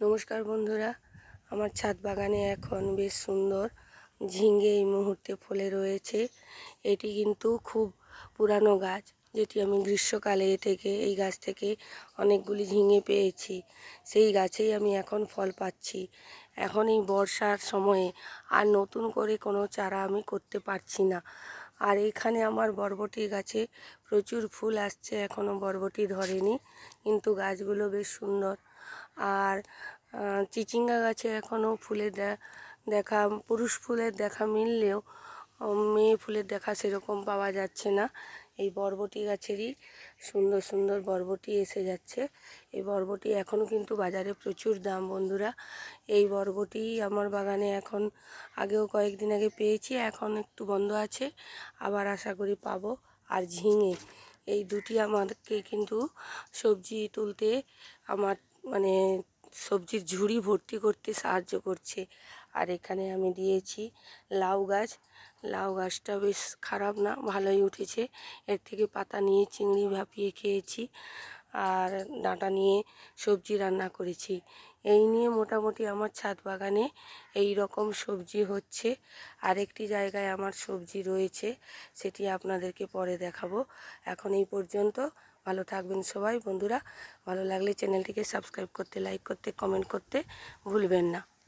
নমস্কার বন্ধুরা। আমার ছাদ বাগানে এখন বেশ সুন্দর ঝিঙে এই মুহূর্তে ফলে রয়েছে। এটি কিন্তু খুব পুরানো গাছ, যেটি আমি গ্রীষ্মকালে থেকে, এই গাছ থেকে অনেকগুলি ঝিঙে পেয়েছি। সেই গাছেই আমি এখন ফল পাচ্ছি। এখন এই বর্ষার সময়ে আর নতুন করে কোনো চারা আমি করতে পারছি না। আর এখানে আমার বরবটি গাছে প্রচুর ফুল আসছে এখনও বরবটি ধরেনি, কিন্তু গাছগুলো বেশ সুন্দর। আর চিচিঙ্গা গাছে এখনও ফুলের দেখা, পুরুষ ফুলের দেখা মিললেও মেয়ে ফুলের দেখা সেরকম পাওয়া যাচ্ছে না। এই বরবটি গাছেরই সুন্দর সুন্দর বরবটি এসে যাচ্ছে। এই বরবটি এখনও কিন্তু বাজারে প্রচুর দাম, বন্ধুরা। এই বরবটি আমার বাগানে এখন আগেও কয়েকদিন আগে পেয়েছি, এখন একটু বন্ধ আছে। আবার আশা করি পাবো আর ঝিঙে। এই দুটি আমাদেরকে কিন্তু সবজি তুলতে আমার মানে সবজির ঝুড়ি ভর্তি করতে সাহায্য করছে। আর এখানে আমি দিয়েছি লাউ গাছ। লাউ গাছটা বেশ খারাপ না, ভালোই উঠেছে। এর থেকে পাতা নিয়ে চিংড়ি ভাপিয়ে খেয়েছি। আর ডাঁটা নিয়ে সবজি রান্না করেছি। এই নিয়ে মোটামুটি আমার ছাদ বাগানে এই রকম সবজি হচ্ছে। আরেকটি জায়গায় আমার সবজি রয়েছে, সেটি আপনাদেরকে পরে দেখাবো। এখন এই পর্যন্ত, ভালো থাকবেন সবাই। বন্ধুরা, ভালো লাগলে চ্যানেলটিকে সাবস্ক্রাইব করতে, লাইক করতে, কমেন্ট করতে ভুলবেন না।